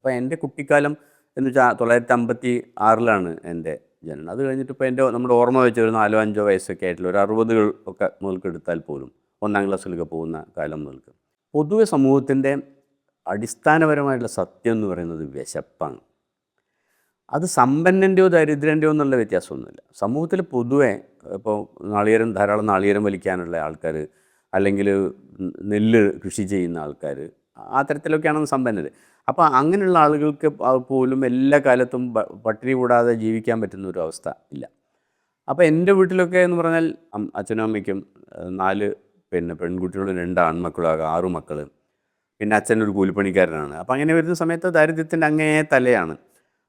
അപ്പോൾ എന്റെ കുട്ടിക്കാലം എന്ന് വെച്ചാൽ തൊള്ളായിരത്തി അമ്പത്തി ആറിലാണ് എന്റെ ജനനം. അത് കഴിഞ്ഞിട്ട് ഇപ്പോൾ എന്റെ നമ്മുടെ ഓർമ്മ വെച്ച ഒരു നാലോ അഞ്ചോ വയസ്സൊക്കെ ആയിട്ടുള്ള ഒരു അറുപതുകൾ ഒക്കെ മുതൽക്ക് എടുത്താൽ പോലും ഒന്നാം ക്ലാസ്സിലൊക്കെ പോകുന്ന കാലം മുതൽക്ക്. പൊതുവെ സമൂഹത്തിന്റെ അടിസ്ഥാനപരമായിട്ടുള്ള സത്യം എന്ന് പറയുന്നത് വിശപ്പാണ്. അത് സമ്പന്നന്റെയോ ദരിദ്രന്റെയോ എന്നുള്ള വ്യത്യാസമൊന്നുമില്ല. സമൂഹത്തിൽ പൊതുവെ ഇപ്പോൾ നാളികേരം ധാരാളം നാളികേരം വലിക്കാനുള്ള ആൾക്കാർ അല്ലെങ്കിൽ നെല്ല് കൃഷി ചെയ്യുന്ന ആൾക്കാർ ആ തരത്തിലൊക്കെയാണ് സമ്പന്നർ അപ്പോൾ അങ്ങനെയുള്ള ആളുകൾക്ക് പോലും എല്ലാ കാലത്തും പട്ടിണി കൂടാതെ ജീവിക്കാൻ പറ്റുന്ന ഒരു അവസ്ഥ ഇല്ല. അപ്പോൾ എന്റെ വീട്ടിലൊക്കെ എന്ന് പറഞ്ഞാൽ അച്ഛനും അമ്മയ്ക്കും നാല് പിന്നെ പെൺകുട്ടികളും രണ്ട് ആൺമക്കളും ആറു മക്കൾ പിന്നെ അച്ഛൻ ഒരു കൂലിപ്പണിക്കാരനാണ്. അപ്പോൾ അങ്ങനെ വരുന്ന സമയത്ത് ദാരിദ്ര്യത്തിന്റെ അങ്ങേ തലയാണ്.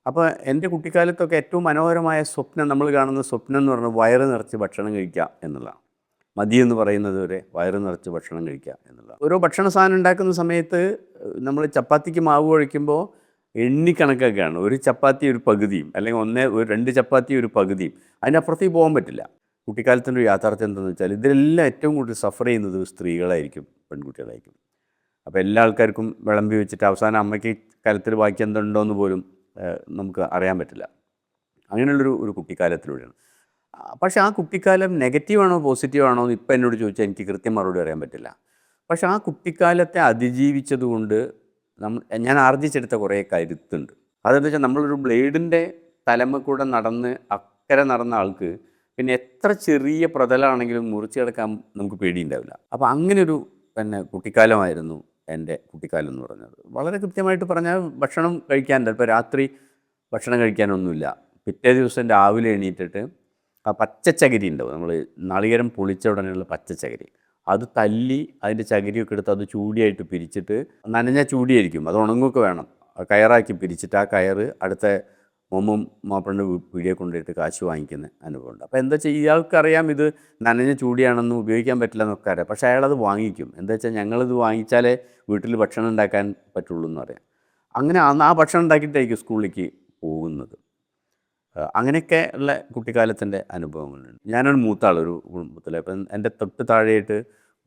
അപ്പോൾ എന്റെ കുട്ടിക്കാലത്തൊക്കെ ഏറ്റവും മനോഹരമായ സ്വപ്നം നമ്മൾ കാണുന്ന സ്വപ്നം എന്ന് പറഞ്ഞാൽ വയറ് നിറച്ച് ഭക്ഷണം കഴിക്കുക എന്നുള്ളതാണ്. മതി എന്ന് പറയുന്നത് വരെ വയറ് നിറച്ച് ഭക്ഷണം കഴിക്കുക എന്നുള്ളത് ഓരോ ഭക്ഷണ സാധനം ഉണ്ടാക്കുന്ന സമയത്ത് നമ്മൾ ചപ്പാത്തിക്ക് മാവ് കുഴയ്ക്കുമ്പോൾ എണ്ണിക്കണക്കൊക്കെയാണ് ഒരു ചപ്പാത്തി ഒരു പകുതിയും അല്ലെങ്കിൽ ഒന്നേ ഒരു രണ്ട് ചപ്പാത്തി ഒരു പകുതിയും അതിനപ്പുറത്തേക്ക് പോകാൻ പറ്റില്ല. കുട്ടിക്കാലത്തിന്റെ ഒരു യാഥാർത്ഥ്യം എന്താണെന്ന് വെച്ചാൽ ഇതിലെല്ലാം ഏറ്റവും കൂടുതൽ സഫർ ചെയ്യുന്നത് സ്ത്രീകളായിരിക്കും പെൺകുട്ടികളായിരിക്കും. അപ്പോൾ എല്ലാ ആൾക്കാർക്കും വിളമ്പി വെച്ചിട്ട് അവസാനം അമ്മയ്ക്ക് കലത്തിൽ ബാക്കി എന്തുണ്ടോ എന്ന് പോലും നമുക്ക് അറിയാൻ പറ്റില്ല. അങ്ങനെയുള്ളൊരു ഒരു കുട്ടിക്കാലത്തിലൂടെയാണ്. പക്ഷേ ആ കുട്ടിക്കാലം നെഗറ്റീവാണോ പോസിറ്റീവാണോ എന്ന് ഇപ്പം എന്നോട് ചോദിച്ചാൽ എനിക്ക് കൃത്യം മറുപടി അറിയാൻ പറ്റില്ല. പക്ഷേ ആ കുട്ടിക്കാലത്തെ അതിജീവിച്ചതുകൊണ്ട് നമ്മൾ ഞാൻ ആർജിച്ചെടുത്ത കുറേ കരുത്തുണ്ട്. അതെന്ന് വെച്ചാൽ നമ്മളൊരു ബ്ലേഡിന്റെ തലമ കൂടെ നടന്ന് അക്കരെ നടന്ന ആൾക്ക് പിന്നെ എത്ര ചെറിയ പ്രതലാണെങ്കിലും മുറിച്ച് കിടക്കാൻ നമുക്ക് പേടിയുണ്ടാവില്ല. അപ്പോൾ അങ്ങനെയൊരു പിന്നെ കുട്ടിക്കാലമായിരുന്നു എന്റെ കുട്ടിക്കാലം എന്ന് പറഞ്ഞത്. വളരെ കൃത്യമായിട്ട് പറഞ്ഞാൽ ഭക്ഷണം കഴിക്കാൻ ഇപ്പോൾ രാത്രി ഭക്ഷണം കഴിക്കാനൊന്നുമില്ല. പിറ്റേ ദിവസം രാവിലെ എണീറ്റിട്ട് ആ പച്ചച്ചകിരി ഉണ്ടാവും നമ്മൾ നളികരം പൊളിച്ച ഉടനെയുള്ള പച്ചച്ചകിരി. അത് തല്ലി അതിന്റെ ചകിരിയൊക്കെ എടുത്ത് അത് ചൂടിയായിട്ട് പിരിച്ചിട്ട് നനഞ്ഞ ചൂടിയായിരിക്കും. അത് ഉണങ്ങുമൊക്കെ വേണം. കയറാക്കി പിരിച്ചിട്ട് ആ കയറ് അടുത്ത മൊമ്മും മാപ്പിളിന്റെ പീടിയെ കൊണ്ടുപോയിട്ട് കാശ് വാങ്ങിക്കുന്ന അനുഭവമുണ്ട്. അപ്പോൾ എന്താ വെച്ചാൽ ഇയാൾക്കറിയാം ഇത് നനഞ്ഞ ചൂടിയാണെന്ന് ഉപയോഗിക്കാൻ പറ്റില്ല എന്നൊക്കെ അറിയാം. പക്ഷേ അയാളത് വാങ്ങിക്കും. എന്താ വെച്ചാൽ ഞങ്ങളിത് വാങ്ങിച്ചാലേ വീട്ടിൽ ഭക്ഷണം ഉണ്ടാക്കാൻ പറ്റുള്ളൂ എന്ന് പറയാം. അങ്ങനെ ആ ഭക്ഷണം ഉണ്ടാക്കിയിട്ടായിരിക്കും സ്കൂളിലേക്ക് പോകുന്നത്. അങ്ങനെയൊക്കെ ഉള്ള കുട്ടിക്കാലത്തിന്റെ അനുഭവങ്ങളുണ്ട്. ഞാനാണ് മൂത്ത ആൾ ഒരു കുടുംബത്തിൽ അപ്പം എന്റെ തൊട്ട് താഴെയായിട്ട്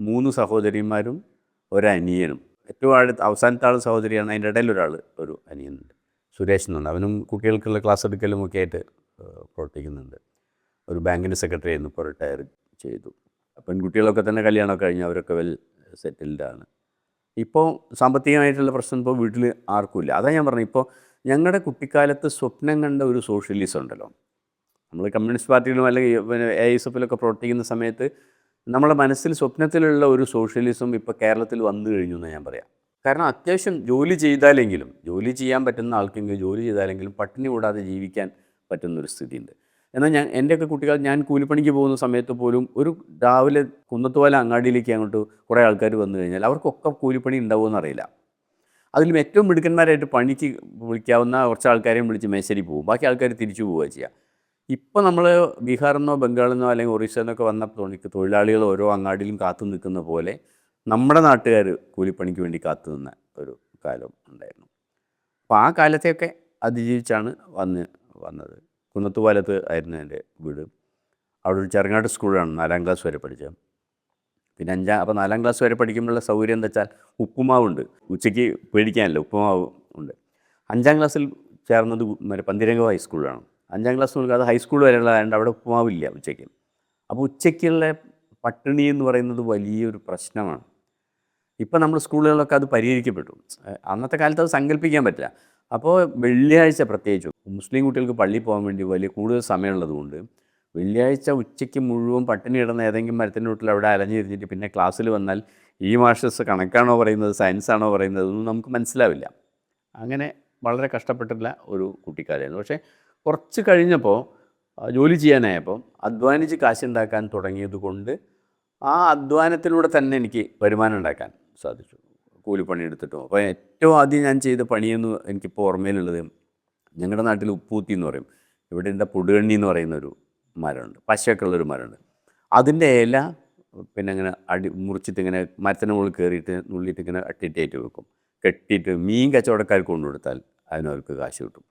മൂന്ന് സഹോദരിമാരും ഒരനിയനും. ഏറ്റവും അടുത്ത് അവസാനത്തെ ആൾ സഹോദരിയാണ്. അതിന്റെ ഇടയിൽ ഒരാൾ ഒരു അനിയനുണ്ട്. സുരേഷ് എന്നുണ്ട് അവനും കുട്ടികൾക്കുള്ള ക്ലാസ് എടുക്കലും ഒക്കെ ആയിട്ട് പ്രവർത്തിക്കുന്നുണ്ട്. ഒരു ബാങ്കിന്റെ സെക്രട്ടറി ആയിരുന്നു ഇപ്പോൾ റിട്ടയർ ചെയ്തു. പെൺകുട്ടികളൊക്കെ തന്നെ കല്യാണമൊക്കെ കഴിഞ്ഞ് അവരൊക്കെ വെൽ സെറ്റിൽഡാണ്. ഇപ്പോൾ സാമ്പത്തികമായിട്ടുള്ള പ്രശ്നം ഇപ്പോൾ വീട്ടിൽ ആർക്കുമില്ല. അതാ ഞാൻ പറഞ്ഞത് ഇപ്പോൾ ഞങ്ങളുടെ കുട്ടിക്കാലത്ത് സ്വപ്നം കണ്ട ഒരു സോഷ്യലിസം ഉണ്ടല്ലോ. നമ്മൾ കമ്മ്യൂണിസ്റ്റ് പാർട്ടിയിലും അല്ലെങ്കിൽ പിന്നെ എ ഐ എസ് എഫിലൊക്കെ പ്രവർത്തിക്കുന്ന സമയത്ത് നമ്മുടെ മനസ്സിൽ സ്വപ്നത്തിലുള്ള ഒരു സോഷ്യലിസം ഇപ്പോൾ കേരളത്തിൽ വന്നു കഴിഞ്ഞു എന്ന് ഞാൻ പറയാം. കാരണം അത്യാവശ്യം ജോലി ചെയ്താലെങ്കിലും ജോലി ചെയ്യാൻ പറ്റുന്ന ആൾക്കെങ്കിലും ജോലി ചെയ്താലെങ്കിലും പട്ടിണി കൂടാതെ ജീവിക്കാൻ പറ്റുന്നൊരു സ്ഥിതിയുണ്ട്. എന്നാൽ ഞാൻ എന്റെയൊക്കെ കുട്ടികൾ ഞാൻ കൂലിപ്പണിക്ക് പോകുന്ന സമയത്ത് പോലും ഒരു രാവിലെ കുന്നത്തുപോലെ അങ്ങാടിയിലേക്ക് അങ്ങോട്ട് കുറേ ആൾക്കാർ വന്നു കഴിഞ്ഞാൽ അവർക്കൊക്കെ കൂലിപ്പണി ഉണ്ടാവുമെന്ന് അറിയില്ല അതിലും ഏറ്റവും മിടുക്കന്മാരായിട്ട് പണിക്ക് വിളിക്കാവുന്ന കുറച്ച് ആൾക്കാരെയും വിളിച്ച് മേശരി പോകും. ബാക്കി ആൾക്കാർ തിരിച്ചു പോവുക ചെയ്യുക ഇപ്പോൾ നമ്മൾ ബീഹാറിൽ നിന്നോ ബംഗാളിൽ നിന്നോ അല്ലെങ്കിൽ ഒറീസയിൽ നിന്നൊക്കെ വന്ന തൊഴിലാളികൾ ഓരോ അങ്ങാടിയിലും കാത്തു നിൽക്കുന്ന പോലെ നമ്മുടെ നാട്ടുകാർ കൂലിപ്പണിക്ക് വേണ്ടി കാത്തു നിന്ന ഒരു കാലം ഉണ്ടായിരുന്നു. അപ്പോൾ ആ കാലത്തെയൊക്കെ അതിജീവിച്ചാണ് വന്ന് വന്നത്. കുന്നത്തുപാലത്ത് ആയിരുന്നു എന്റെ വീട്. അവിടെ ഒരു ചെറുങ്ങാട് സ്കൂളാണ് നാലാം ക്ലാസ് വരെ പഠിച്ചത്. പിന്നെ അഞ്ചാം അപ്പോൾ നാലാം ക്ലാസ് വരെ പഠിക്കുമ്പോഴുള്ള സൗകര്യം എന്താ വെച്ചാൽ ഉപ്പുമാവുണ്ട്. ഉച്ചയ്ക്ക് പേടിക്കാനല്ല ഉപ്പുമാവ് ഉണ്ട്. അഞ്ചാം ക്ലാസ്സിൽ ചേർന്നത് മറ്റേ പന്തിരംഗ ഹൈസ്കൂളിലാണ് അഞ്ചാം ക്ലാസ് മുതൽ അത് ഹൈസ്കൂൾ വരെയുള്ളതായതുകൊണ്ട് അവിടെ ഉപ്പുമാവില്ല ഉച്ചയ്ക്ക്. അപ്പോൾ ഉച്ചയ്ക്കുള്ള പട്ടിണി എന്ന് പറയുന്നത് വലിയൊരു പ്രശ്നമാണ്. ഇപ്പം നമ്മൾ സ്കൂളുകളിലൊക്കെ അത് പരിഹരിക്കപ്പെട്ടു. അന്നത്തെ കാലത്ത് അത് സങ്കല്പിക്കാൻ പറ്റില്ല. അപ്പോൾ വെള്ളിയാഴ്ച പ്രത്യേകിച്ചും മുസ്ലിം കുട്ടികൾക്ക് പള്ളിയിൽ പോകാൻ വേണ്ടി വലിയ കൂടുതൽ സമയമുള്ളതുകൊണ്ട് വെള്ളിയാഴ്ച ഉച്ചയ്ക്ക് മുഴുവൻ പട്ടിണി കിടന്ന ഏതെങ്കിലും മരത്തിന്റെ വീട്ടിൽ അവിടെ അലഞ്ഞിരിഞ്ഞിട്ട് പിന്നെ ക്ലാസ്സിൽ വന്നാൽ ഈ മാഷസ് കണക്കാണോ പറയുന്നത് സയൻസ് ആണോ പറയുന്നത് ഒന്നും നമുക്ക് മനസ്സിലാവില്ല. അങ്ങനെ വളരെ കഷ്ടപ്പെട്ടിട്ടുള്ള ഒരു കുട്ടിക്കാലായിരുന്നു പക്ഷേ കുറച്ച് കഴിഞ്ഞപ്പോൾ ജോലി ചെയ്യാനായപ്പോൾ അധ്വാനിച്ച് കാശുണ്ടാക്കാൻ തുടങ്ങിയത് കൊണ്ട് ആ അധ്വാനത്തിലൂടെ തന്നെ എനിക്ക് വരുമാനം ഉണ്ടാക്കാൻ സാധിച്ചു. കൂലിപ്പണി എടുത്തിട്ടും. അപ്പോൾ ഏറ്റവും ആദ്യം ഞാൻ ചെയ്ത പണിയെന്ന് എനിക്കിപ്പോൾ ഓർമ്മയിലുള്ളത് ഞങ്ങളുടെ നാട്ടിൽ ഉപ്പൂത്തി എന്ന് പറയും. ഇവിടെ എന്റെ പുടുകണ്ണി എന്ന് പറയുന്ന ഒരു മരമുണ്ട്. പശയൊക്കെയുള്ളൊരു മരമുണ്ട്. അതിന്റെ ഇല പിന്നെ ഇങ്ങനെ അടി മുറിച്ചിട്ട് ഇങ്ങനെ മരത്തിന് മുകളിൽ കയറിയിട്ട് നുള്ളിയിട്ട് ഇങ്ങനെ അട്ടിട്ടേറ്റ് വെക്കും. കെട്ടിയിട്ട് മീൻ കച്ചവടക്കാർക്ക് കൊണ്ടു കൊടുത്താൽ അതിനവർക്ക് കാശ് കിട്ടും.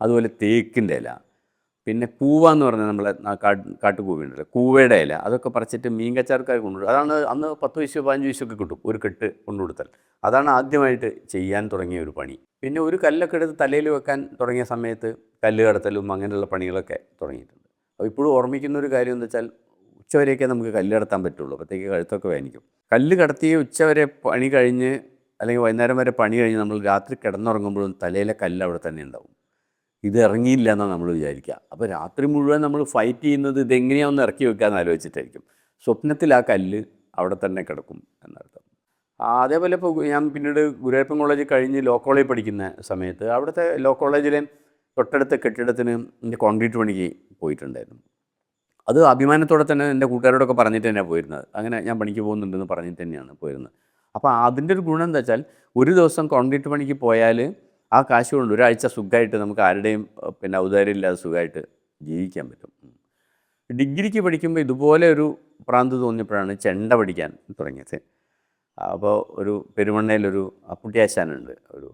അതുപോലെ തേക്കിന്റെ ഇല. പിന്നെ കൂവ എന്ന് പറഞ്ഞാൽ നമ്മളെ കാട്ടുപൂവിണ്ടല്ലോ കൂവയുടെ ഇല. അതൊക്കെ പറിച്ചിട്ട് മീൻ കച്ചവടക്കാർ കൊണ്ടുവരും അതാണ് അന്ന് പത്ത് വയസ്സോ പതിനഞ്ച് വയസ്സൊക്കെ കിട്ടും ഒരു കെട്ട് കൊണ്ടുകൊടുത്താൽ അതാണ് ആദ്യമായിട്ട് ചെയ്യാൻ തുടങ്ങിയ ഒരു പണി. പിന്നെ ഒരു കല്ലൊക്കെ എടുത്ത് തലയിൽ വെക്കാൻ തുടങ്ങിയ സമയത്ത് കല്ല് കടത്തലും അങ്ങനെയുള്ള പണികളൊക്കെ തുടങ്ങിയിട്ടുണ്ട്. ഇപ്പോഴും ഓർമ്മിക്കുന്ന ഒരു കാര്യം എന്ന് വെച്ചാൽ ഉച്ചവരെയൊക്കെ നമുക്ക് കല്ല് കടത്താൻ പറ്റുള്ളൂ. അപ്പോഴത്തേക്ക് കഴുത്തൊക്കെ വേനിക്കും. കല്ല് കടത്തി ഉച്ചവരെ പണി കഴിഞ്ഞ് അല്ലെങ്കിൽ വൈകുന്നേരം വരെ പണി കഴിഞ്ഞ് നമ്മൾ രാത്രി കിടന്നുറങ്ങുമ്പോഴും തലയിലെ കല്ല് അവിടെ തന്നെ ഉണ്ടാവും. ഇത് ഇറങ്ങിയില്ല എന്നാണ് നമ്മൾ വിചാരിക്കുക. അപ്പോൾ രാത്രി മുഴുവൻ നമ്മൾ ഫൈറ്റ് ചെയ്യുന്നത് ഇതെങ്ങനെയാണെന്ന് ഇറക്കി വെക്കാമെന്ന് ആലോചിച്ചിട്ടായിരിക്കും. സ്വപ്നത്തിൽ ആ കല്ല് അവിടെ തന്നെ കിടക്കും എന്നർത്ഥം. അതേപോലെ ഇപ്പോൾ ഞാൻ പിന്നീട് ഗുരുവായൂരപ്പൻ കോളേജ് കഴിഞ്ഞ് ലോ കോളേജ് പഠിക്കുന്ന സമയത്ത് അവിടുത്തെ ലോ കോളേജിലെ തൊട്ടടുത്ത കെട്ടിടത്തിന് എന്റെ കോൺക്രീറ്റ് പണിക്ക് പോയിട്ടുണ്ടായിരുന്നു. അത് അഭിമാനത്തോടെ തന്നെ എന്റെ കൂട്ടുകാരോടൊക്കെ പറഞ്ഞിട്ട് തന്നെയാണ് പോയിരുന്നത്. അങ്ങനെ ഞാൻ പണിക്ക് പോകുന്നുണ്ടെന്ന് പറഞ്ഞിട്ട് തന്നെയാണ് പോയിരുന്നത്. അപ്പോൾ അതിന്റെ ഒരു ഗുണം എന്താ വെച്ചാൽ ഒരു ദിവസം കോൺക്രീറ്റ് പണിക്ക് പോയാൽ ആ കാശ് കൊണ്ട് ഒരാഴ്ച സുഖമായിട്ട് നമുക്ക് ആരുടെയും പിന്നെ ഔദാര്യം ഇല്ലാതെ സുഖമായിട്ട് ജീവിക്കാൻ പറ്റും. ഡിഗ്രിക്ക് പഠിക്കുമ്പോൾ ഇതുപോലെ ഒരു പ്രാന്ത് തോന്നിയപ്പോഴാണ് ചെണ്ട പഠിക്കാൻ തുടങ്ങിയത്. അപ്പോൾ ഒരു പെരുമണ്ണയിലൊരു അപ്പുട്ടിയാശാനുണ്ട് ഒരു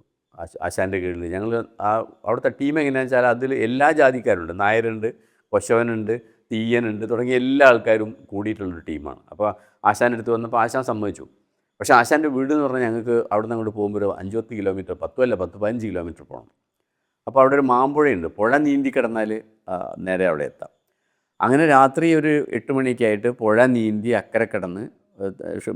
ആശാന്റെ കീഴിൽ ഞങ്ങൾ ആ അവിടുത്തെ ടീം എങ്ങനെയാണെന്ന് വെച്ചാൽ അതിൽ എല്ലാ ജാതിക്കാരുണ്ട്. നായരുണ്ട് കൊശവനുണ്ട് തീയനുണ്ട് തുടങ്ങിയ എല്ലാ ആൾക്കാരും കൂടിയിട്ടുള്ളൊരു ടീമാണ് അപ്പോൾ ആശാന്റെ അടുത്ത് വന്നപ്പോൾ ആശാൻ സമ്മതിച്ചു. പക്ഷേ ആശാന്റെ വീട് എന്ന് പറഞ്ഞാൽ ഞങ്ങൾക്ക് അവിടെ നിന്ന് അങ്ങോട്ട് പോകുമ്പോൾ ഒരു അഞ്ചുപത്ത് കിലോമീറ്റർ പത്തും അല്ല പത്ത് പതിനഞ്ച് കിലോമീറ്റർ പോകണം അപ്പോൾ അവിടെ ഒരു മാമ്പുഴയുണ്ട്. പുഴ നീന്തി കിടന്നാൽ നേരെ അവിടെ എത്താം. അങ്ങനെ രാത്രി ഒരു എട്ട് മണിയൊക്കെ ആയിട്ട് പുഴ നീന്തി അക്കരെ കിടന്ന്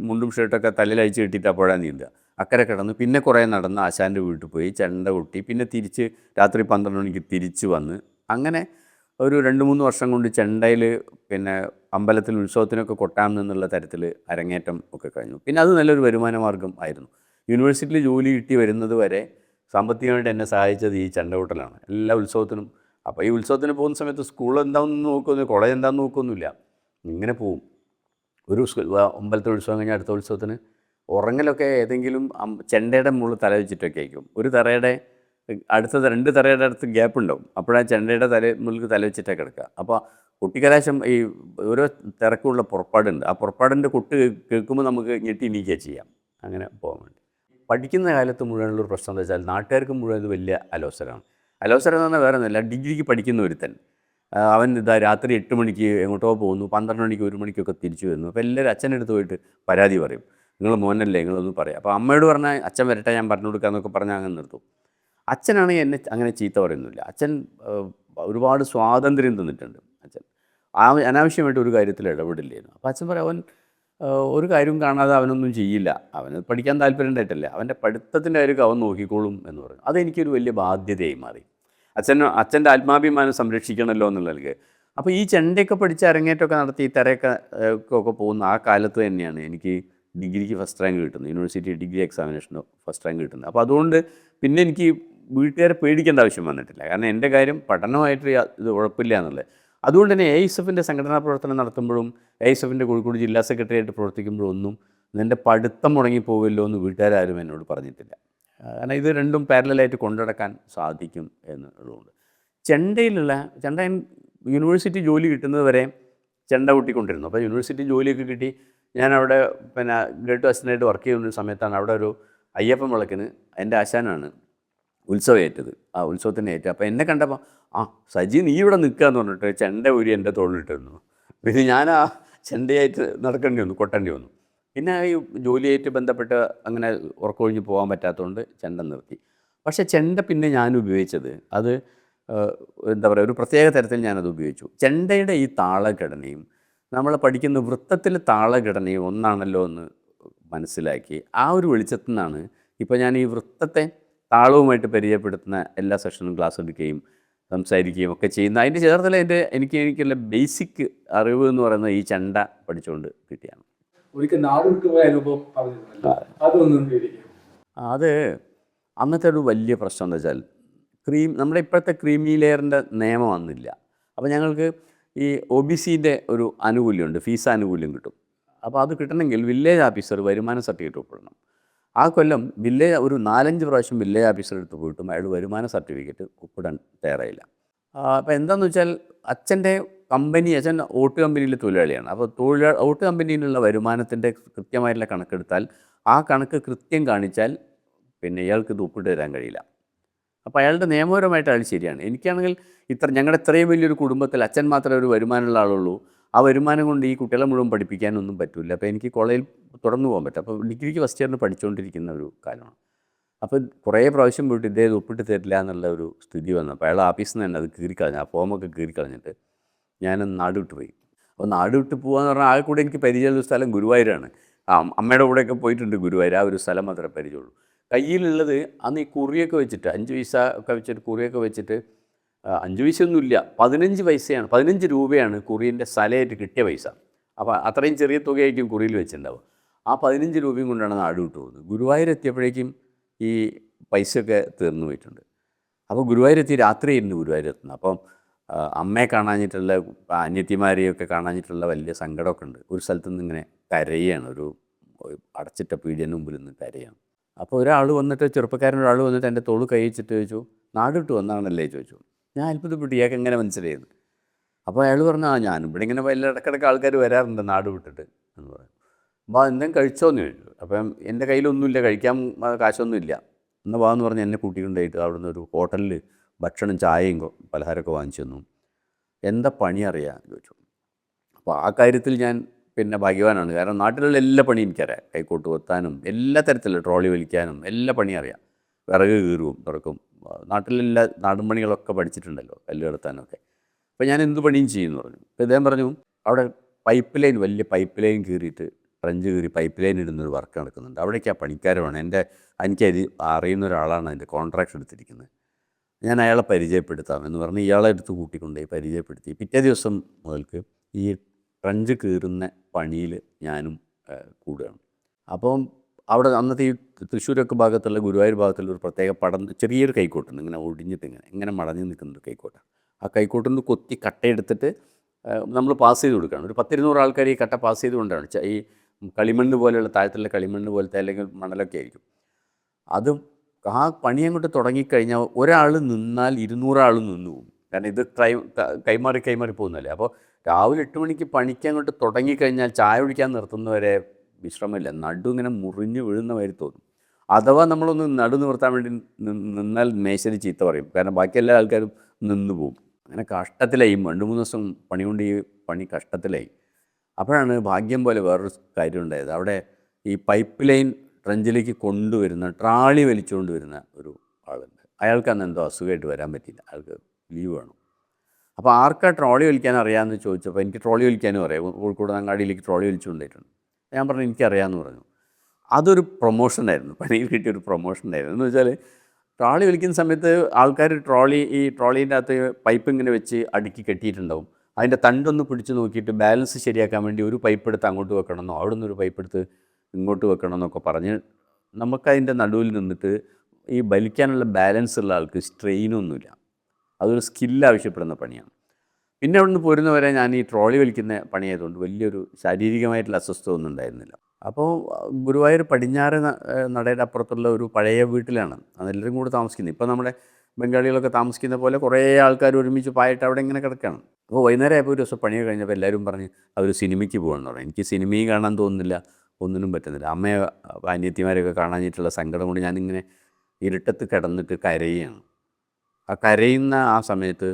മുണ്ടും ഷർട്ടൊക്കെ തലയിൽ അഴിച്ച് കിട്ടിയിട്ടാണ് പുഴ നീന്തുക. അക്കരെ കിടന്ന്. പിന്നെ കുറേ നടന്ന് ആശാന്റെ വീട്ടിൽ പോയി. ചെണ്ട കൊട്ടി. പിന്നെ തിരിച്ച് രാത്രി പന്ത്രണ്ട് മണിക്ക് തിരിച്ച് വന്ന്. അങ്ങനെ ഒരു രണ്ട് മൂന്ന് വർഷം കൊണ്ട് ചെണ്ടയിൽ പിന്നെ അമ്പലത്തിൽ ഉത്സവത്തിനൊക്കെ കൊട്ടാം എന്നുള്ള തരത്തിൽ അരങ്ങേറ്റം ഒക്കെ കഴിഞ്ഞു. പിന്നെ അത് നല്ലൊരു വരുമാന ആയിരുന്നു. യൂണിവേഴ്സിറ്റിയിൽ ജോലി കിട്ടി വരുന്നത് വരെ സാമ്പത്തികമായിട്ട് എന്നെ സഹായിച്ചത് ഈ ചെണ്ട കൊട്ടലാണ് എല്ലാ ഉത്സവത്തിനും. അപ്പോൾ ഈ ഉത്സവത്തിന് പോകുന്ന സമയത്ത് സ്കൂൾ എന്താണെന്ന് നോക്കുന്നു കോളേജ് എന്താണെന്ന് നോക്കൊന്നുമില്ല ഇങ്ങനെ പോവും. ഒരു അമ്പലത്തെ ഉത്സവം കഴിഞ്ഞാൽ അടുത്ത ഉത്സവത്തിന് ഉറങ്ങലൊക്കെ ഏതെങ്കിലും ചെണ്ടയുടെ മുകളിൽ തല വെച്ചിട്ടൊക്കെ ആയിരിക്കും. ഒരു തറയുടെ അടുത്ത രണ്ട് തറയുടെ അടുത്ത് ഗ്യാപ്പ് ഉണ്ടാവും. അപ്പോഴാ ചെണ്ടയുടെ തല മുകളിൽ തല വെച്ചിട്ടൊക്കെ കിടക്കുക. അപ്പോൾ കുട്ടിക്കലാശം ഈ ഓരോ തിരക്കുള്ള പുറപ്പാടുണ്ട്. ആ പുറപ്പാടിന്റെ കൊട്ട് കേൾക്കുമ്പോൾ നമുക്ക് ഞെട്ടി നീക്കുക ചെയ്യാം. അങ്ങനെ പോകാൻ വേണ്ടി. പഠിക്കുന്ന കാലത്ത് മുഴുവനുള്ള ഒരു പ്രശ്നം എന്താ വെച്ചാൽ നാട്ടുകാർക്ക് മുഴുവൻ വലിയ അലോസരമാണ്. അലോസരം എന്ന് പറഞ്ഞാൽ വേറെ ഒന്നുമില്ല. ഡിഗ്രിക്ക് പഠിക്കുന്ന ഒരുത്തൻ. അവൻ ഇതാ രാത്രി എട്ട് മണിക്ക് എങ്ങോട്ടോ പോകുന്നു. പന്ത്രണ്ട് മണിക്ക് ഒരു മണിക്കൊക്കെ തിരിച്ചു വരുന്നു. അപ്പോൾ എല്ലാവരും അച്ഛന്റെ അടുത്ത് പോയിട്ട് പരാതി പറയും. നിങ്ങൾ മോനല്ലേ നിങ്ങളൊന്നും പറയാം. അപ്പോൾ അമ്മയോട് പറഞ്ഞാൽ അച്ഛൻ വരട്ടെ ഞാൻ പറഞ്ഞു കൊടുക്കാമെന്നൊക്കെ പറഞ്ഞാൽ അങ്ങനെ നിർത്തും. അച്ഛനാണെങ്കിൽ എന്നെ അങ്ങനെ ചീത്ത പറയുന്നില്ല. അച്ഛൻ ഒരുപാട് സ്വാതന്ത്ര്യം തന്നിട്ടുണ്ട് അച്ഛൻ. അനാവശ്യമായിട്ട് ഒരു കാര്യത്തിൽ ഇടപെടില്ലായിരുന്നു. അപ്പോൾ അച്ഛൻ പറയും അവൻ ഒരു കാര്യവും കാണാതെ അവനൊന്നും ചെയ്യില്ല. അവന് പഠിക്കാൻ താല്പര്യം ഉണ്ടായിട്ടല്ല. അവന്റെ പഠിത്തത്തിന്റെ കാര്യം അവൻ നോക്കിക്കോളും എന്ന് പറഞ്ഞു അതെനിക്കൊരു വലിയ ബാധ്യതയായി മാറി. അച്ഛൻ അച്ഛന്റെ ആത്മാഭിമാനം സംരക്ഷിക്കണമല്ലോ എന്നുള്ളത് അപ്പോൾ ഈ ചെണ്ടയൊക്കെ പഠിച്ച് അരങ്ങേറ്റമൊക്കെ നടത്തി തിരയൊക്കെ ഒക്കെ പോകുന്ന ആ കാലത്ത് തന്നെയാണ് എനിക്ക് ഡിഗ്രിക്ക് ഫസ്റ്റ് റാങ്ക് കിട്ടുന്നു. യൂണിവേഴ്സിറ്റി ഡിഗ്രി എക്സാമിനേഷന് ഫസ്റ്റ് റാങ്ക് കിട്ടുന്നു. അപ്പോൾ അതുകൊണ്ട് പിന്നെ എനിക്ക് വീട്ടുകാരെ പേടിക്കേണ്ട ആവശ്യം വന്നിട്ടില്ല. കാരണം എന്റെ കാര്യം പഠനമായിട്ട് ഇത് ഉഴപ്പില്ല എന്നുള്ളത്. അതുകൊണ്ട് തന്നെ എ എസ് എഫിന്റെ സംഘടനാ പ്രവർത്തനം നടത്തുമ്പോഴും എ എസ് എഫിന്റെ കോഴിക്കോട് ജില്ലാ സെക്രട്ടറി ആയിട്ട് പ്രവർത്തിക്കുമ്പോഴും ഒന്നും നിന്റെ പഠിത്തം മുടങ്ങിപ്പോവില്ലോ എന്ന് വീട്ടുകാരും എന്നോട് പറഞ്ഞിട്ടില്ല. കാരണം ഇത് രണ്ടും പാരലായിട്ട് കൊണ്ടുനടക്കാൻ സാധിക്കും എന്നുള്ളതുകൊണ്ട്. ചെണ്ടയിലുള്ള ചെണ്ട യൂണിവേഴ്സിറ്റി ജോലി കിട്ടുന്നത് വരെ ചെണ്ട കൂട്ടിക്കൊണ്ടിരുന്നു അപ്പോൾ യൂണിവേഴ്സിറ്റി ജോലിയൊക്കെ കിട്ടി. ഞാൻ അവിടെ പിന്നെ ഗേട്ട് അസിസ്റ്റന്റായിട്ട് വർക്ക് ചെയ്യുന്ന സമയത്താണ് അവിടെ ഒരു അയ്യപ്പൻ വിളക്കിന് എന്റെ ആശാനാണ് ഉത്സവം ഏറ്റത് ആ ഉത്സവത്തിന് ഏറ്റത് അപ്പോൾ എന്നെ കണ്ടപ്പോൾ ആ സജി നീ ഇവിടെ നിൽക്കുക എന്ന് പറഞ്ഞിട്ട് ചെണ്ട ഊരി എന്റെ തോളിലിട്ടിരുന്നു പിന്നെ ഞാൻ ആ ചെണ്ടയായിട്ട് നടക്കേണ്ടി വന്നു കൊട്ടേണ്ടി വന്നു. പിന്നെ ഈ ജോലിയായിട്ട് ബന്ധപ്പെട്ട് അങ്ങനെ ഉറക്കൊഴിഞ്ഞ് പോകാൻ പറ്റാത്തതുകൊണ്ട് ചെണ്ട നിർത്തി. പക്ഷേ ചെണ്ട പിന്നെ ഞാൻ ഉപയോഗിച്ചത് അത് എന്താ പറയുക ഒരു പ്രത്യേക തരത്തിൽ ഞാനത് ഉപയോഗിച്ചു. ചെണ്ടയുടെ ഈ താളഘടനയും നമ്മൾ പഠിക്കുന്ന വൃത്തത്തിൽ താളഘടനയും ഒന്നാണല്ലോ എന്ന് മനസ്സിലാക്കി ആ ഒരു വെളിച്ചത്തിൽ നിന്നാണ് ഇപ്പോൾ ഞാൻ ഈ വൃത്തത്തെ താളവുമായിട്ട് പരിചയപ്പെടുത്തുന്ന എല്ലാ സെഷനും ക്ലാസ് എടുക്കുകയും സംസാരിക്കുകയും ഒക്കെ ചെയ്യുന്ന അതിന്റെ ചേർത്തല എന്റെ എനിക്ക് എനിക്കുള്ള ബേസിക് അറിവ് എന്ന് പറയുന്നത് ഈ ചണ്ട പഠിച്ചുകൊണ്ട് കിട്ടിയാണ്. അത് അന്നത്തെ ഒരു വലിയ പ്രശ്നം എന്ന് വെച്ചാൽ ക്രീം നമ്മുടെ ഇപ്പോഴത്തെ ക്രീമി ലെയറിന്റെ നിയമം വന്നില്ല. അപ്പോൾ ഞങ്ങൾക്ക് ഈ ഒ ബി സിന്റെ ഒരു ആനുകൂല്യമുണ്ട് ഫീസ് ആനുകൂല്യം കിട്ടും. അപ്പോൾ അത് കിട്ടണമെങ്കിൽ വില്ലേജ് ഓഫീസർ വരുമാന സർട്ടിഫിക്കറ്റ് ഒപ്പിടണം ആ കൊല്ലം വില്ലേജ് ഒരു നാലഞ്ച് പ്രാവശ്യം വില്ലേജ് ഓഫീസർ എടുത്ത് പോയിട്ടും അയാൾ വരുമാന സർട്ടിഫിക്കറ്റ് ഒപ്പിടാൻ തയ്യാറായില്ല. അപ്പോൾ എന്താണെന്ന് വെച്ചാൽ അച്ഛന്റെ കമ്പനി അച്ഛൻ ഓട്ട് കമ്പനിയിലെ തൊഴിലാളിയാണ്. അപ്പോൾ തൊഴിലാളി ഓട്ട് കമ്പനിയിലുള്ള വരുമാനത്തിന്റെ കൃത്യമായിട്ടുള്ള കണക്കെടുത്താൽ ആ കണക്ക് കൃത്യം കാണിച്ചാൽ പിന്നെ ഇയാൾക്ക് ഇത് ഒപ്പിട്ട് തരാൻ കഴിയില്ല. അപ്പോൾ അയാളുടെ നിയമപരമായിട്ട് അയാൾ ശരിയാണ്. എനിക്കാണെങ്കിൽ ഇത്ര ഞങ്ങളുടെ ഇത്രയും വലിയൊരു കുടുംബത്തിൽ അച്ഛൻ മാത്രമേ ഒരു വരുമാനമുള്ള ആളുള്ളൂ. ആ വരുമാനം കൊണ്ട് ഈ കുട്ടികളെ മുഴുവൻ പഠിപ്പിക്കാനൊന്നും പറ്റില്ല അപ്പോൾ എനിക്ക് കോളേജിൽ തുടർന്ന് പോകാൻ പറ്റും അപ്പോൾ ഡിഗ്രിക്ക് ഫസ്റ്റ് ഇയറിന് പഠിച്ചുകൊണ്ടിരിക്കുന്ന ഒരു കാലമാണ്. അപ്പോൾ കുറേ പ്രാവശ്യം പോയിട്ട് ഇദ്ദേഹം ഒപ്പിട്ട് തരില്ല എന്നുള്ള ഒരു സ്ഥിതി വന്നു അപ്പോൾ അയാൾ ഓഫീസിൽ നിന്ന് തന്നെ അത് കീറിക്കളഞ്ഞു ആ ഫോമൊക്കെ കീറിക്കളഞ്ഞിട്ട് ഞാൻ നാട് വിട്ട് പോയി. അപ്പോൾ നാട് വിട്ട് പോകാന്ന് പറഞ്ഞാൽ ആകെ കൂടെ എനിക്ക് പരിചയമുള്ള സ്ഥലം ഗുരുവായൂരാണ്. ആ അമ്മയുടെ കൂടെയൊക്കെ പോയിട്ടുണ്ട് ഗുരുവായൂർ. ആ ഒരു സ്ഥലം മാത്രമേ പരിചയമുള്ളൂ. കയ്യിലുള്ളത് അന്ന് ഈ കുറിയൊക്കെ വെച്ചിട്ട് അഞ്ച് പൈസ ഒക്കെ വെച്ചിട്ട് കുറിയൊക്കെ വെച്ചിട്ട് അഞ്ച് പൈസയൊന്നുമില്ല. പതിനഞ്ച് പൈസയാണ്. പതിനഞ്ച് രൂപയാണ് കുറിയന്റെ സലയായിട്ട് കിട്ടിയ പൈസ. അപ്പോൾ അത്രയും ചെറിയ തുകയായിരിക്കും കുറിയിൽ വെച്ചിട്ടുണ്ടാവുക. ആ പതിനഞ്ച് രൂപയും കൊണ്ടാണ് നാട് വിട്ടു പോകുന്നത്. ഗുരുവായൂർ എത്തിയപ്പോഴേക്കും ഈ പൈസയൊക്കെ തീർന്നു പോയിട്ടുണ്ട്. അപ്പോൾ ഗുരുവായൂരെത്തി രാത്രിയായിരുന്നു ഗുരുവായൂരെത്തുന്നത് അപ്പം അമ്മയെ കാണാഞ്ഞിട്ടുള്ള അന്യത്തിമാരെയൊക്കെ കാണാഞ്ഞിട്ടുള്ള വലിയ സങ്കടമൊക്കെ ഉണ്ട്. ഒരു സ്ഥലത്ത് നിന്ന് ഇങ്ങനെ കരയാണ്. ഒരു അടച്ചിട്ട പീഡിയന് മുമ്പിൽ നിന്ന് കരയാണ്. അപ്പോൾ ഒരാൾ വന്നിട്ട് ചെറുപ്പക്കാരൻ ഒരാൾ വന്നിട്ട് എന്റെ തോൾ കൈ വെച്ചിട്ട് ചോദിച്ചു നാട് വിട്ട് വന്നാണല്ലേ ചോദിച്ചു. ഞാൻ അത്ഭുതപ്പെട്ടു. ഇയാൾക്ക് എങ്ങനെ മനസ്സിലായത്? അപ്പോൾ അയാൾ പറഞ്ഞു ആ ഞാൻ ഇവിടെ ഇങ്ങനെ വലിയ ഇടക്കിടക്ക് ആൾക്കാർ വരാറുണ്ട് നാട് വിട്ടിട്ട് എന്ന് പറഞ്ഞു. അപ്പോൾ എന്തെങ്കിലും കഴിച്ചോന്ന് ചോദിച്ചു. അപ്പം എന്റെ കയ്യിലൊന്നുമില്ല കഴിക്കാൻ കാശൊന്നുമില്ല. എന്ന് വാന്ന് പറഞ്ഞ് എന്നെ കൂട്ടിക്കൊണ്ടായിട്ട് അവിടുന്ന് ഒരു ഹോട്ടലിൽ ഭക്ഷണം ചായയും പലഹാരമൊക്കെ വാങ്ങിച്ചു തന്നു. എന്താ പണി അറിയാം? ചോദിച്ചു. അപ്പോൾ ആ കാര്യത്തിൽ ഞാൻ പിന്നെ ഭാഗ്യവാനാണ്. കാരണം നാട്ടിലുള്ള എല്ലാ പണിയും എനിക്കറിയാം. കൈക്കോട്ട് കൊത്താനും എല്ലാ തരത്തിലുള്ള ട്രോളി വലിക്കാനും എല്ലാ പണിയും അറിയാം. വിറക് കീറും തുറക്കും. നാട്ടിലെല്ലാ നാടൻ പണികളൊക്കെ പഠിച്ചിട്ടുണ്ടല്ലോ കല്ല് കിടത്താനൊക്കെ. അപ്പോൾ ഞാൻ എന്ത് പണിയും ചെയ്യുമെന്ന് പറഞ്ഞു. അപ്പോൾ ഇദ്ദേഹം പറഞ്ഞു അവിടെ പൈപ്പ് ലൈൻ വലിയ പൈപ്പ് ലൈൻ കീറിയിട്ട് ഫ്രഞ്ച് കീറി പൈപ്പ് ലൈൻ ഇടുന്നൊരു വർക്ക് നടക്കുന്നുണ്ട്. അവിടേക്ക് ആ പണിക്കാർ വേണം എന്റെ എനിക്ക് അരി അറിയുന്ന ഒരാളാണ് അതിന്റെ കോൺട്രാക്ട് എടുത്തിരിക്കുന്നത് ഞാൻ അയാളെ പരിചയപ്പെടുത്താം. എന്ന് പറഞ്ഞ് ഇയാളെ എടുത്ത് കൂട്ടിക്കൊണ്ടുപോയി പരിചയപ്പെടുത്തി. പിറ്റേ ദിവസം മുതൽക്ക് ഈ ഫ്രഞ്ച് കീറുന്ന പണിയിൽ ഞാനും കൂടുകയാണ്. അപ്പം അവിടെ അന്നത്തെ ഈ തൃശ്ശൂരൊക്കെ ഭാഗത്തുള്ള ഗുരുവായൂർ ഭാഗത്തുള്ള ഒരു പ്രത്യേക പടം ചെറിയൊരു കൈക്കോട്ടുണ്ട്. ഇങ്ങനെ ഒടിഞ്ഞിട്ട് ഇങ്ങനെ ഇങ്ങനെ മടഞ്ഞ് നിൽക്കുന്ന ഒരു കൈക്കോട്ടാണ്. ആ കൈക്കോട്ടിൽ നിന്ന് കൊത്തി കട്ടയെടുത്തിട്ട് നമ്മൾ പാസ് ചെയ്ത് കൊടുക്കുകയാണ്. ഒരു പത്തിരുന്നൂറ് ആൾക്കാർ ഈ കട്ട പാസ് ചെയ്തുകൊണ്ടാണ്. ഈ കളിമണ്ണ് പോലെയുള്ള താഴത്തുള്ള കളിമണ്ണ് പോലത്തെ അല്ലെങ്കിൽ മണലൊക്കെ ആയിരിക്കും. അതും ആ പണി അങ്ങോട്ട് തുടങ്ങിക്കഴിഞ്ഞാൽ ഒരാൾ നിന്നാൽ ഇരുന്നൂറാൾ നിന്നു പോകും. കാരണം ഇത് ട്രൈ കൈമാറി കൈമാറി പോകുന്നല്ലേ അപ്പോൾ രാവിലെ എട്ട് മണിക്ക് പണിക്ക് അങ്ങോട്ട് തുടങ്ങിക്കഴിഞ്ഞാൽ ചായ കുടിക്കാൻ നിർത്തുന്നവരെ വിശ്രമമില്ല. നടു ഇങ്ങനെ മുറിഞ്ഞ് വീഴുന്ന മാതിരി തോന്നും. അഥവാ നമ്മളൊന്ന് നടു നിവർത്താൻ വേണ്ടി നിന്നാൽ മേശരി ചീത്ത പറയും. കാരണം ബാക്കി എല്ലാ ആൾക്കാരും നിന്നു പോകും അങ്ങനെ കഷ്ടത്തിലായി. രണ്ട് മൂന്ന് ദിവസം പണി കൊണ്ട് ഈ പണി കഷ്ടത്തിലായി. അപ്പോഴാണ് ഭാഗ്യം പോലെ വേറൊരു കാര്യം ഉണ്ടായത്. അവിടെ ഈ പൈപ്പ് ലൈൻ ട്രഞ്ചിലേക്ക് കൊണ്ടുവരുന്ന ട്രാളി വലിച്ചുകൊണ്ട് വരുന്ന ഒരു ആളുണ്ട്. അയാൾക്ക് അന്ന് എന്തോ അസുഖമായിട്ട് വരാൻ പറ്റിയില്ല. അയാൾക്ക് ലീവ് വേണം. അപ്പോൾ ആർക്കാ ട്രോളി വലിക്കാൻ അറിയാമെന്ന് ചോദിച്ചപ്പോൾ എനിക്ക് ട്രോളി വലിക്കാനും അറിയാം. കോഴിക്കോട് അങ്ങാടിയിലേക്ക് ട്രോളി വലിച്ചു കൊണ്ടുപോയിട്ടുണ്ട് ഞാൻ പറഞ്ഞു എനിക്കറിയാമെന്ന് പറഞ്ഞു. അതൊരു പ്രൊമോഷനായിരുന്നു പണിയിൽ കിട്ടിയ ഒരു പ്രൊമോഷനായിരുന്നു എന്ന് വെച്ചാൽ ട്രോളി വലിക്കുന്ന സമയത്ത് ആൾക്കാർ ട്രോളി ഈ ട്രോളീന്റെ അകത്ത് പൈപ്പ് ഇങ്ങനെ വെച്ച് അടുക്കി കെട്ടിയിട്ടുണ്ടാവും. അതിന്റെ തണ്ടൊന്ന് പിടിച്ച് നോക്കിയിട്ട് ബാലൻസ് ശരിയാക്കാൻ വേണ്ടി ഒരു പൈപ്പ് എടുത്ത് അങ്ങോട്ട് വെക്കണമെന്നോ അവിടെ നിന്ന് ഒരു പൈപ്പ് എടുത്ത് ഇങ്ങോട്ട് വെക്കണമെന്നൊക്കെ പറഞ്ഞ് നമുക്കതിന്റെ നടുവിൽ നിന്നിട്ട് ഈ വലിക്കാനുള്ള ബാലൻസ് ഉള്ള ആൾക്ക് സ്ട്രെയിനൊന്നുമില്ല അതൊരു സ്കില്ല് ആവശ്യപ്പെടുന്ന പണിയാണ്. പിന്നെ അവിടെ നിന്ന് പോരുന്നവരെ ഞാൻ ഈ ട്രോളി വലിക്കുന്ന പണിയായതുകൊണ്ട് വലിയൊരു ശാരീരികമായിട്ടുള്ള അസ്വസ്ഥത ഒന്നും ഉണ്ടായിരുന്നില്ല. അപ്പോൾ ഗുരുവായൂർ പടിഞ്ഞാറ് നടയുടെ അപ്പുറത്തുള്ള ഒരു പഴയ വീട്ടിലാണ് അതെല്ലാവരും കൂടെ താമസിക്കുന്നത്. ഇപ്പോൾ നമ്മുടെ ബംഗാളികളൊക്കെ താമസിക്കുന്ന പോലെ കുറേ ആൾക്കാർ ഒരുമിച്ച് പായിട്ട് അവിടെ ഇങ്ങനെ കിടക്കുകയാണ്. അപ്പോൾ വൈകുന്നേരം ആയപ്പോൾ ഒരു ദിവസം പണിയൊക്കെ കഴിഞ്ഞപ്പോൾ എല്ലാവരും പറഞ്ഞ് അവർ സിനിമയ്ക്ക് പോകണമെന്ന് പറഞ്ഞു. എനിക്ക് സിനിമയും കാണാൻ തോന്നുന്നില്ല ഒന്നിനും പറ്റുന്നില്ല. അമ്മയെ അനിയത്തിമാരെയൊക്കെ കാണാഞ്ഞിട്ടുള്ള സങ്കടം കൊണ്ട് ഞാനിങ്ങനെ ഇരുട്ടത്ത് കിടന്നിട്ട് കരയുകയാണ്. ആ കരയുന്ന ആ സമയത്ത്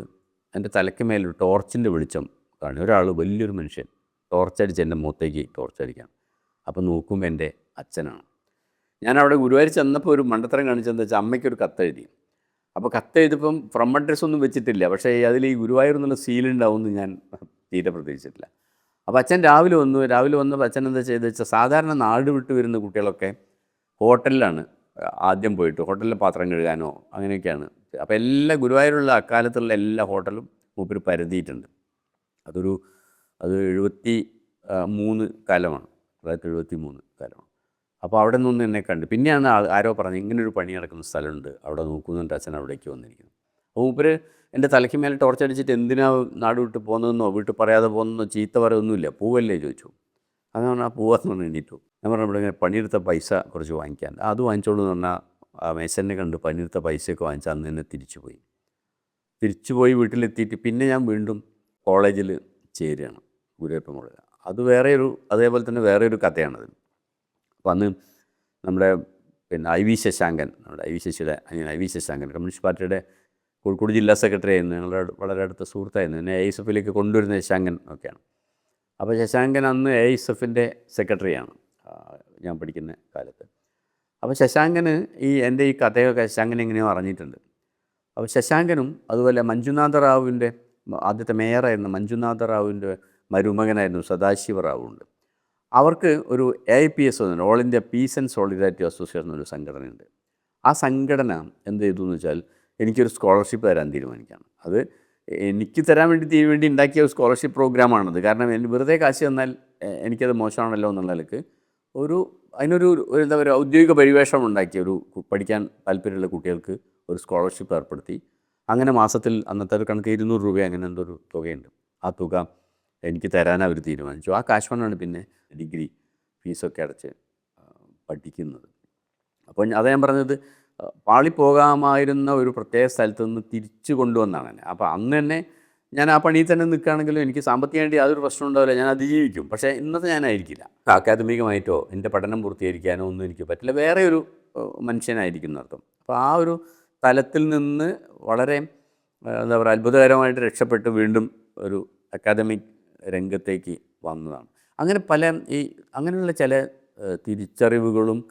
എന്റെ തലയ്ക്ക് മേലൊരു ടോർച്ചിന്റെ വെളിച്ചം കാണും. ഒരാൾ വലിയൊരു മനുഷ്യൻ. ടോർച്ചടിച്ച് എന്റെ മുഖത്തേക്ക് ടോർച്ചടിക്കാം അപ്പോൾ നോക്കുമ്പോൾ എന്റെ അച്ഛനാണ്. ഞാൻ അവിടെ ഗുരുവായൂർ ചെന്നപ്പോൾ ഒരു മണ്ടത്തരം കാണിച്ചെന്ന് വെച്ചാൽ അമ്മയ്ക്കൊരു കത്തെഴുതി. അപ്പോൾ കത്തെഴുതിപ്പം ഫ്രം അഡ്രസ് ഒന്നും വെച്ചിട്ടില്ല. പക്ഷേ അതിൽ ഈ ഗുരുവായൂർ എന്നുള്ള സീലുണ്ടാവുമെന്ന് ഞാൻ തീരെ പ്രതീക്ഷിച്ചിട്ടില്ല. അപ്പോൾ അച്ഛൻ രാവിലെ വന്നു. രാവിലെ വന്നപ്പോൾ അച്ഛൻ എന്താ ചെയ്തത് വെച്ചാൽ സാധാരണ നാട് വിട്ട് വരുന്ന കുട്ടികളൊക്കെ ഹോട്ടലിലാണ് ആദ്യം പോയിട്ട്. ഹോട്ടലിൽ പാത്രം കഴുകാനോ അങ്ങനെയൊക്കെയാണ് അപ്പോൾ എല്ലാ ഗുരുവായൂരുള്ള അക്കാലത്തുള്ള എല്ലാ ഹോട്ടലും മൂപ്പർ പരതിയിട്ടുണ്ട്. അതൊരു അത് എഴുപത്തി മൂന്ന് കാലമാണ്. തൊള്ളായിരത്തി എഴുപത്തി മൂന്ന് കാലമാണ്. അപ്പോൾ അവിടെ നിന്ന് എന്നെ കണ്ട് പിന്നെയാണ് ആരോ പറഞ്ഞത് ഇങ്ങനൊരു പണി നടക്കുന്ന സ്ഥലമുണ്ട് അവിടെ നോക്കുന്നുണ്ട് അച്ഛൻ അവിടേക്ക് വന്നിരിക്കുന്നു. അപ്പോൾ മൂപ്പർ എന്റെ തലയ്ക്ക് മേലെ ടോർച്ച് അടിച്ചിട്ട് എന്തിനാ നാട് വിട്ട് പോകുന്നതെന്നോ വീട്ടിൽ പറയാതെ പോകുന്നതെന്നോ ചീത്ത പറയൊന്നുമില്ല പൂവല്ലേ ചോദിച്ചു. അങ്ങനെ പറഞ്ഞാൽ പോവാന്ന് പറഞ്ഞ് എണീറ്റു. ഞാൻ പറഞ്ഞു ഇവിടെ പണിയെടുത്ത പൈസ കുറച്ച് വാങ്ങിക്കാൻ അത് വാങ്ങിച്ചോളൂ എന്ന് പറഞ്ഞാൽ ആ മേശനെ കണ്ട് പനിയെടുത്ത പൈസയൊക്കെ വാങ്ങിച്ചാൽ അന്ന് തന്നെ തിരിച്ചു പോയി തിരിച്ചു പോയി വീട്ടിലെത്തിയിട്ട് പിന്നെ ഞാൻ വീണ്ടും കോളേജിൽ ചേരുകയാണ് ഗുരുവപ്പം കോളേജ് അത് വേറെ ഒരു അതേപോലെ തന്നെ വേറെ ഒരു കഥയാണത് അപ്പം അന്ന് നമ്മുടെ പിന്നെ ഐ വി ശശാങ്കൻ നമ്മുടെ ഐ വി ശശിയുടെ ഐ വി ശശാങ്കൻ കമ്മ്യൂണിസ്റ്റ് പാർട്ടിയുടെ കോഴിക്കോട് ജില്ലാ സെക്രട്ടറി ആയിരുന്നു ഞങ്ങളുടെ വളരെ അടുത്ത സുഹൃത്തായിരുന്നു എന്നെ എ എസ് എഫിലേക്ക് കൊണ്ടുവരുന്ന ശശാങ്കൻ ഒക്കെയാണ്. അപ്പോൾ ശശാങ്കൻ അന്ന് എ എസ് എഫിന്റെ സെക്രട്ടറിയാണ് ഞാൻ പഠിക്കുന്ന കാലത്ത്. അപ്പോൾ ശശാങ്കന് ഈ എന്റെ ഈ കഥയൊക്കെ ശശാങ്കൻ എങ്ങനെയോ അറിഞ്ഞിട്ടുണ്ട്. അപ്പോൾ ശശാങ്കനും അതുപോലെ മഞ്ജുനാഥ റാവുവിന്റെ ആദ്യത്തെ മേയറായിരുന്ന മഞ്ജുനാഥ റാവുവിന്റെ മരുമകനായിരുന്നു സദാശിവ റാവു ഉണ്ട് അവർക്ക് ഒരു A P S all India peace and solidarity association എന്നൊരു സംഘടനയുണ്ട്. ആ സംഘടന എന്ത് ചെയ്തു എന്ന് വെച്ചാൽ എനിക്കൊരു സ്കോളർഷിപ്പ് തരാൻ തീരുമാനിക്കുകയാണ്. അത് എനിക്ക് തരാൻ വേണ്ടി വേണ്ടി ഉണ്ടാക്കിയ ഒരു സ്കോളർഷിപ്പ് പ്രോഗ്രാമാണത് കാരണം എനിക്ക് വെറുതെ കാശ് തന്നാൽ എനിക്കത് മോശമാണല്ലോ എന്നുള്ള നിലയ്ക്ക് ഒരു അതിനൊരു എന്താ പറയുക ഔദ്യോഗിക പരിവേഷം ഉണ്ടാക്കി ഒരു പഠിക്കാൻ താല്പര്യമുള്ള കുട്ടികൾക്ക് ഒരു സ്കോളർഷിപ്പ് ഏർപ്പെടുത്തി. അങ്ങനെ മാസത്തിൽ അന്നത്തെ ഒരു കണക്ക് ഇരുന്നൂറ് രൂപ അങ്ങനെ എന്തോ ഒരു തുകയുണ്ട്. ആ തുക എനിക്ക് തരാൻ അവർ തീരുമാനിച്ചു. ആ കാശ് കൊണ്ടാണ് പിന്നെ ഡിഗ്രി ഫീസൊക്കെ അടച്ച് പഠിക്കുന്നത്. അപ്പോൾ അതാ ഞാൻ പറഞ്ഞത് പാളിപ്പോകാമായിരുന്ന ഒരു പ്രത്യേക സ്ഥലത്ത് നിന്ന് തിരിച്ചു കൊണ്ടുവന്നാണ് അപ്പോൾ അന്ന് തന്നെ ഞാൻ ആ പണിയിൽ തന്നെ നിൽക്കുകയാണെങ്കിലും എനിക്ക് സാമ്പത്തികമായിട്ട് യാതൊരു പ്രശ്നം ഉണ്ടാവില്ല. ഞാൻ അതിജീവിക്കും. പക്ഷേ ഇന്നത്തെ ഞാനായിരിക്കില്ല. അക്കാദമികമായിട്ടോ എന്റെ പഠനം പൂർത്തീകരിക്കാനോ ഒന്നും എനിക്ക് പറ്റില്ല. വേറെ ഒരു മനുഷ്യനായിരിക്കും എന്നർത്ഥം അപ്പോൾ ആ ഒരു തലത്തിൽ നിന്ന് വളരെ എന്താ പറയുക അത്ഭുതകരമായിട്ട് രക്ഷപ്പെട്ട് വീണ്ടും ഒരു അക്കാദമിക് രംഗത്തേക്ക് വന്നതാണ്. അങ്ങനെ പല ഈ അങ്ങനെയുള്ള ചില തിരിച്ചറിവുകളും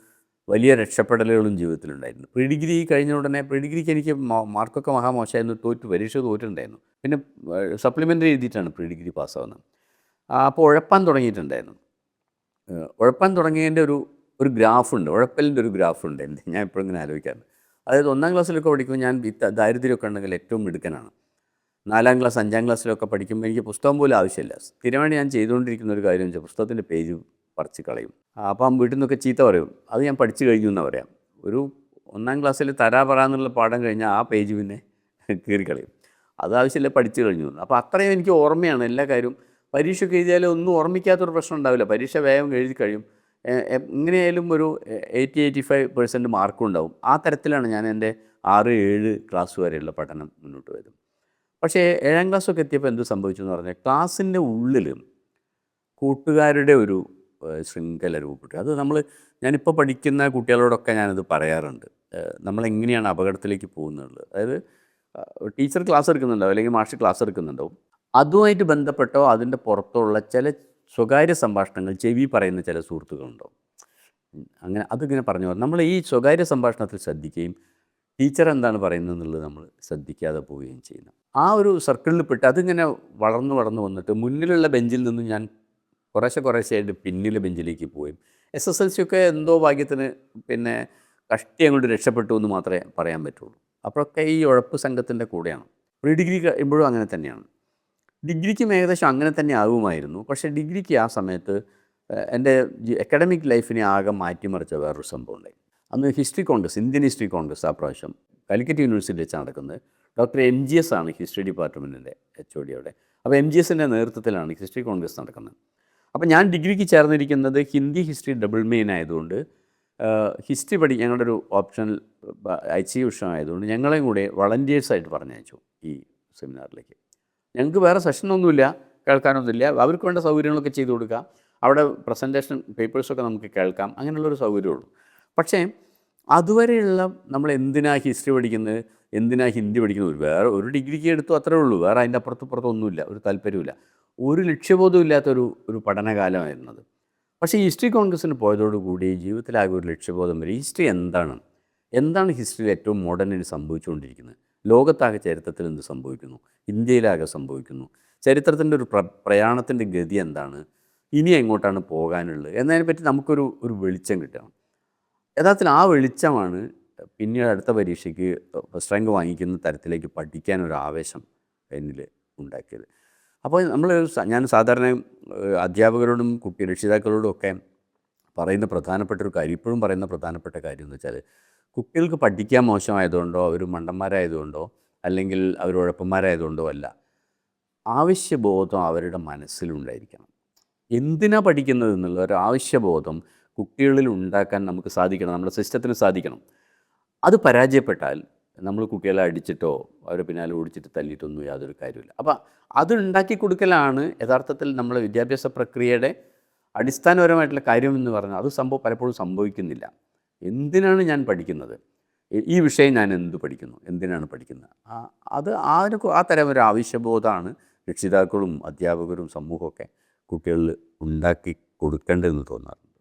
വലിയ രക്ഷപ്പെടലുകളും ജീവിതത്തിലുണ്ടായിരുന്നു. പ്രീ ഡിഗ്രി കഴിഞ്ഞ ഉടനെ പ്രീ ഡിഗ്രിക്ക് എനിക്ക് മാർക്കൊക്കെ മഹാമോശമായിരുന്നു തോറ്റു പരീക്ഷ തോറ്റുണ്ടായിരുന്നു പിന്നെ സപ്ലിമെന്ററി എഴുതിയിട്ടാണ് പ്രീ ഡിഗ്രി പാസ്സാവുന്നത് അപ്പോൾ ഉഴപ്പാൻ തുടങ്ങിയിട്ടുണ്ടായിരുന്നു. ഉഴപ്പാൻ തുടങ്ങിയതിന്റെ ഒരു ഒരു ഗ്രാഫുണ്ട് ഉഴപ്പലിന്റെ ഒരു ഗ്രാഫുണ്ട് എന്റെ ഞാൻ എപ്പോഴും ഇങ്ങനെ ആലോചിക്കാറുണ്ട്. അതായത് ഒന്നാം ക്ലാസ്സിലൊക്കെ പഠിക്കുമ്പോൾ ഞാൻ ദാരിദ്ര്യമൊക്കെ ഉണ്ടെങ്കിൽ ഏറ്റവും മിടുക്കനാണ്. നാലാം ക്ലാസ് അഞ്ചാം ക്ലാസ്സിലൊക്കെ പഠിക്കുമ്പോൾ എനിക്ക് പുസ്തകം പോലും ആവശ്യമില്ല. സ്ഥിരമായിട്ട് ഞാൻ ചെയ്തുകൊണ്ടിരിക്കുന്ന ഒരു കാര്യം വെച്ചാൽ പുസ്തകത്തിന്റെ പേജ് പറിച്ച് കളയും. അപ്പം വീട്ടിൽ നിന്നൊക്കെ ചീത്ത പറയും. അത് ഞാൻ പഠിച്ചു കഴിഞ്ഞു എന്ന് പറയാം. ഒരു ഒന്നാം ക്ലാസ്സിൽ തരാ പറ എന്നുള്ള പാഠം കഴിഞ്ഞാൽ ആ പേജ് പിന്നെ കീറിക്കളയും അത് ആവശ്യമില്ല പഠിച്ചു കഴിഞ്ഞു. അപ്പോൾ അത്രയും എനിക്ക് ഓർമ്മയാണ് എല്ലാ കാര്യവും. പരീക്ഷയൊക്കെ എഴുതിയാലും ഒന്നും ഓർമ്മിക്കാത്തൊരു പ്രശ്നം ഉണ്ടാവില്ല. പരീക്ഷ വേഗം എഴുതി കഴിയും. എങ്ങനെയായാലും ഒരു എയ്റ്റി എയ്റ്റി ഫൈവ് പെർസെന്റ് മാർക്കും ഉണ്ടാവും. ആ തരത്തിലാണ് ഞാൻ എന്റെ ആറ് ഏഴ് ക്ലാസ് വരെയുള്ള പഠനം മുന്നോട്ട് വരും പക്ഷേ ഏഴാം ക്ലാസ്സൊക്കെ എത്തിയപ്പോൾ എന്ത് സംഭവിച്ചു എന്ന് പറഞ്ഞാൽ ക്ലാസ്സിന്റെ ഉള്ളിൽ കൂട്ടുകാരുടെ ഒരു ശൃംഖല രൂപപ്പെട്ടു. അത് നമ്മൾ ഞാനിപ്പോൾ പഠിക്കുന്ന കുട്ടികളോടൊക്കെ ഞാനത് പറയാറുണ്ട്. നമ്മളെങ്ങനെയാണ് അപകടത്തിലേക്ക് പോകുന്നത്? അതായത് ടീച്ചർ ക്ലാസ് എടുക്കുന്നുണ്ടാവും അല്ലെങ്കിൽ മാഷ് ക്ലാസ് എടുക്കുന്നുണ്ടാവും അതുമായിട്ട് ബന്ധപ്പെട്ടോ അതിന്റെ പുറത്തുള്ള ചില സ്വകാര്യ സംഭാഷണങ്ങൾ ചെവി പറയുന്ന ചില സുഹൃത്തുക്കളുണ്ടാവും അങ്ങനെ അതിങ്ങനെ പറഞ്ഞു. നമ്മൾ ഈ സ്വകാര്യ സംഭാഷണത്തിൽ ശ്രദ്ധിക്കുകയും ടീച്ചർ എന്താണ് പറയുന്നത് എന്നുള്ളത് നമ്മൾ ശ്രദ്ധിക്കാതെ പോവുകയും ചെയ്യുന്നു. ആ ഒരു സർക്കിളിൽ പെട്ട് അതിങ്ങനെ വളർന്നു വളർന്നു വന്നിട്ട് മുന്നിലുള്ള ബെഞ്ചിൽ നിന്ന് ഞാൻ കുറേശ്ശെ കുറേശ്ശെയായിട്ട് പിന്നിലെ ബെഞ്ചിലേക്ക് പോവുകയും എസ് എസ് എൽ സി ഒക്കെ എന്തോ ഭാഗ്യത്തിന് പിന്നെ കഷ്ടി അങ്ങോട്ട് രക്ഷപ്പെട്ടു എന്ന് മാത്രമേ പറയാൻ പറ്റുള്ളൂ. അപ്പോഴൊക്കെ ഈ ഉഴപ്പ് സംഘത്തിന്റെ കൂടെയാണ്. പ്രീ ഡിഗ്രി കഴിയുമ്പോഴും അങ്ങനെ തന്നെയാണ്. ഡിഗ്രിക്കും ഏകദേശം അങ്ങനെ തന്നെ ആകുമായിരുന്നു. പക്ഷേ ഡിഗ്രിക്ക് ആ സമയത്ത് എന്റെ അക്കാഡമിക് ലൈഫിനെ ആകെ മാറ്റിമറിച്ച വേറൊരു സംഭവം ഉണ്ടായി. അന്ന് history congress Indian history congress ആ പ്രാവശ്യം കാലിക്കറ്റ് യൂണിവേഴ്സിറ്റി വെച്ച് നടക്കുന്നത്. ഡോക്ടർ എം ജി എസ് ആണ് ഹിസ്റ്ററി ഡിപ്പാർട്ട്മെന്റിന്റെ എച്ച് ഒ ഡി അവിടെ. അപ്പോൾ എം ജി എസിന്റെ നേതൃത്വത്തിലാണ് ഹിസ്റ്ററി കോൺഗ്രസ് നടക്കുന്നത്. അപ്പോൾ ഞാൻ ഡിഗ്രിക്ക് ചേർന്നിരിക്കുന്നത് ഹിന്ദി ഹിസ്റ്ററി ഡബിൾ മെയിൻ ആയതുകൊണ്ട് ഹിസ്റ്ററി പഠി ഞങ്ങളുടെ ഒരു ഓപ്ഷണൽ ഐ വിഷയമായതുകൊണ്ട് ഞങ്ങളെയും കൂടെ വളണ്ടിയേഴ്സായിട്ട് പറഞ്ഞയച്ചു ഈ സെമിനാറിലേക്ക്. ഞങ്ങൾക്ക് വേറെ സെഷനൊന്നുമില്ല കേൾക്കാനൊന്നുമില്ല. അവർക്ക് വേണ്ട സൗകര്യങ്ങളൊക്കെ ചെയ്തു കൊടുക്കുക അവിടെ പ്രസന്റേഷൻ പേപ്പേഴ്സൊക്കെ നമുക്ക് കേൾക്കാം. അങ്ങനെയുള്ളൊരു സൗകര്യമുള്ളൂ പക്ഷേ അതുവരെയുള്ള നമ്മൾ എന്തിനാ ഹിസ്റ്ററി പഠിക്കുന്നത്? എന്തിനാ ഹിന്ദി പഠിക്കുന്നത്? വേറെ ഒരു ഡിഗ്രിക്ക് എടുത്തു അത്രേ ഉള്ളൂ. വേറെ അതിന്റെ അപ്പുറത്ത് ഒന്നുമില്ല. ഒരു താല്പര്യമില്ല ഒരു ലക്ഷ്യബോധവും ഇല്ലാത്തൊരു ഒരു പഠനകാലമായിരുന്നത്. പക്ഷേ ഹിസ്റ്ററി കോൺഗ്രസ്സിന് പോയതോടുകൂടി ജീവിതത്തിലാകെ ഒരു ലക്ഷ്യബോധം വരും. ഹിസ്റ്ററി എന്താണ്? എന്താണ് ഹിസ്റ്ററിയിൽ ഏറ്റവും മോഡേണിന് സംഭവിച്ചുകൊണ്ടിരിക്കുന്നത്? ലോകത്താകെ ചരിത്രത്തിൽ എന്ത് സംഭവിക്കുന്നു? ഇന്ത്യയിലാകെ സംഭവിക്കുന്നു. ചരിത്രത്തിന്റെ ഒരു പ്ര പ്രയാണത്തിന്റെ ഗതി എന്താണ്? ഇനി എങ്ങോട്ടാണ് പോകാനുള്ളത്? എന്നതിനെപ്പറ്റി നമുക്കൊരു ഒരു വെളിച്ചം കിട്ടണം. യഥാർത്ഥത്തിൽ ആ വെളിച്ചമാണ് പിന്നീട് അടുത്ത പരീക്ഷയ്ക്ക് ഫസ്റ്റ് റാങ്ക് വാങ്ങിക്കുന്ന തരത്തിലേക്ക് പഠിക്കാൻ ഒരു ആവേശം എന്നിൽ ഉണ്ടാക്കിയത്. അപ്പോൾ നമ്മൾ ഞാൻ സാധാരണ അധ്യാപകരോടും കുട്ടി രക്ഷിതാക്കളോടും ഒക്കെ പറയുന്ന പ്രധാനപ്പെട്ട ഒരു കാര്യം ഇപ്പോഴും പറയുന്ന പ്രധാനപ്പെട്ട കാര്യം എന്ന് വെച്ചാൽ കുട്ടികൾക്ക് പഠിക്കാൻ മോശമായതുകൊണ്ടോ അവർ മണ്ടന്മാരായതുകൊണ്ടോ അല്ലെങ്കിൽ അവർ ഉഴപ്പന്മാരായതുകൊണ്ടോ അല്ല ആവശ്യബോധം അവരുടെ മനസ്സിലുണ്ടായിരിക്കണം. എന്തിനാ പഠിക്കുന്നത് എന്നുള്ള ഒരു ആവശ്യബോധം കുട്ടികളിൽ ഉണ്ടാക്കാൻ നമുക്ക് സാധിക്കണം നമ്മുടെ സിസ്റ്റത്തിന് സാധിക്കണം. അത് പരാജയപ്പെട്ടാൽ നമ്മൾ കുട്ടികളെ അടിച്ചിട്ടോ അവരെ പിന്നാലെ ഓടിച്ചിട്ട് തല്ലിയിട്ടൊന്നും യാതൊരു കാര്യമില്ല അപ്പോൾ അത് ഉണ്ടാക്കി കൊടുക്കലാണ് യഥാർത്ഥത്തിൽ നമ്മുടെ വിദ്യാഭ്യാസ പ്രക്രിയയുടെ അടിസ്ഥാനപരമായിട്ടുള്ള കാര്യമെന്ന് പറഞ്ഞാൽ അത് സംഭവം പലപ്പോഴും സംഭവിക്കുന്നില്ല. എന്തിനാണ് ഞാൻ പഠിക്കുന്നത്? ഈ- വിഷയം ഞാൻ എന്ത് പഠിക്കുന്നു? എന്തിനാണ് പഠിക്കുന്നത്? അത് ആ ഒരു ആ തരം ഒരു ആവശ്യബോധമാണ് രക്ഷിതാക്കളും അധ്യാപകരും സമൂഹമൊക്കെ കുട്ടികളിൽ ഉണ്ടാക്കി കൊടുക്കേണ്ടതെന്ന് തോന്നാറുണ്ട്.